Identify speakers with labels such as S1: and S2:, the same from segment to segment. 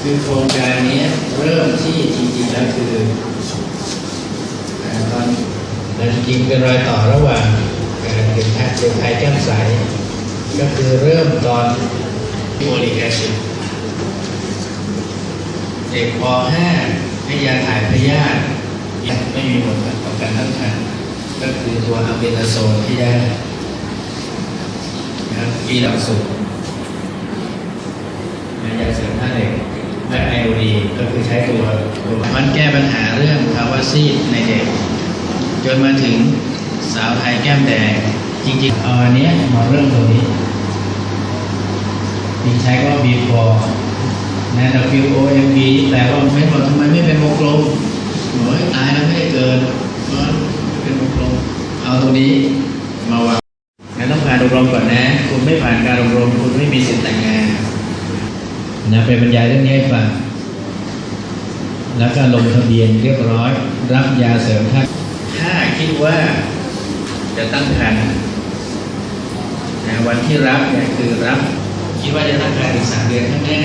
S1: คือโครงการนี้เริ่มที่จริงๆแล้วคือตอนแต่จริงๆเป็นรอยต่อระหว่างการเด็กไทยเด็กไทยแก้มใสก็คือเริ่มตอนโอลิกแอซิดเด็กป .5 ให้ยาถ่ายพยาธิไม่มีผลต่อการตั้งครรภ์ก็คือตัวอะเบตาโซนที่ได้นะครับปีหลักสูตร ยาเสริมธาตุเหล็กและไอโอดีก็คือใช้ตัวตัวมันแก้ปัญหาเรื่องภาวะซีดในเด็ก จนมาถึงสาวไทยแก้มแดง จริงๆเอาอันเนี้ยมาเริ่มตรงนี้มีใช้ก็บีฟอร์นะ W O M B แต่ว่าไม่บอกทำไมไม่เป็นวงกลมโอ้ยตายแล้วไม่ได้เกินเพราะเป็นวงกลมเอาตรงนี้มาวางงั้นต้องผ่านอบรมก่อนนะ คุณไม่ผ่านการอบรมคุณไม่มีสิทธิ์แต่งงาน นะไปบรรยายเรื่องนี้ให้ฟัง แล้วก็ลงทะเบียนเรียบร้อย รับยาเสริมธาถ้าคิดว่าจะตั้งครรภ์นะวันที่รับเนี่ยคือรับคิดว่าจะตั้งครรภ์อีกสามเดือนข้างหน้า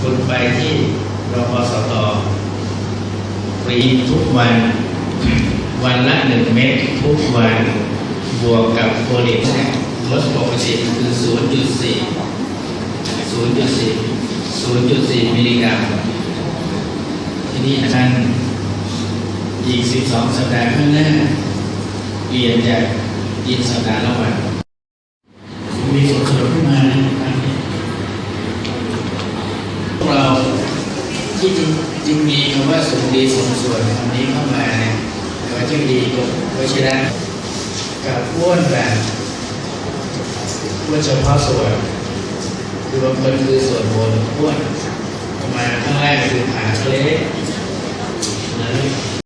S1: คุณไปที่รพสตฟรีทุกวัน วันละหนึ่งเม็ดทุกวัน บวกกับโฟลิกเนี่ยลดปกติคือ 0.4 0.4 0.4 มิลลิกรัม ที่นี่ท่านอีก 12 สัปดาห์ข้างหน้าเปลี่ยนจากกินสัปดาห์ละวัน มีส่วนเสริมขึ้นมาในครั้งนี้พวกเราที่จริงจริงมีคำว่าสมดีสมส่วนคำนี้เข้ามาเนี่ยแต่ว่าจึงดีกวชิระกับอ้วนแบบอ้วนเฉพาะส่วน อบางคนคือส่วนบนอ้วนออกมาข้างล่างคือขาเขาเล็ก